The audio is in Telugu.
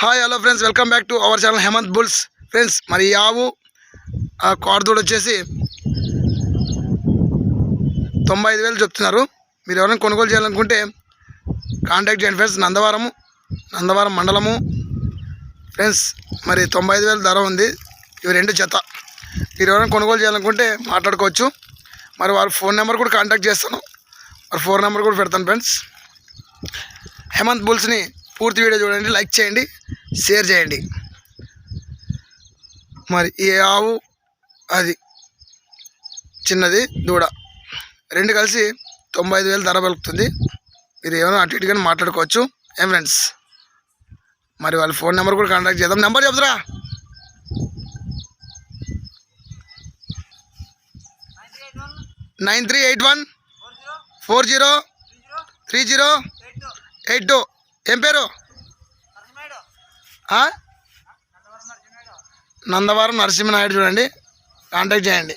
Hi hello friends welcome back to our channel Hemanth bulls friends మరి ఈ ఆవు ఆ కోడదూడ వచ్చేసి తొంభై ఐదు వేలు చెప్తున్నారు. మీరు ఎవరైనా కొనుగోలు చేయాలనుకుంటే కాంటాక్ట్ చేయండి ఫ్రెండ్స్ నందవరము నందవరం మండలము. ఫ్రెండ్స్ మరి తొంభై ఐదు వేలు ధర ఉంది. ఇవి రెండు జత. మీరు ఎవరైనా కొనుగోలు చేయాలనుకుంటే మాట్లాడుకోవచ్చు. మరి వారి ఫోన్ నెంబర్ కూడా కాంటాక్ట్ చేస్తాను. వారి ఫోన్ నెంబర్ కూడా పెడతాను ఫ్రెండ్స్ హేమంత్ బుల్స్ని పూర్తి వీడియో చూడండి లైక్ చేయండి. షేర్ చేయండి. మరి ఈ ఆవు అది చిన్నది దూడ. రెండు కలిసి తొంభై ఐదు వేలు ధర పలుకుతుంది. మీరు ఏమైనా అటు ఇటుగా మాట్లాడుకోవచ్చు. ఏం ఫ్రెండ్స్? మరి వాళ్ళ ఫోన్ నెంబర్ కూడా కాంటాక్ట్ చేద్దాం. Number చెప్తురా. Nine three eight one four zero three zero eight two. ఏం పేరు? నందవరం నరసింహనాయుడు చూడండి. కాంటాక్ట్ చేయండి.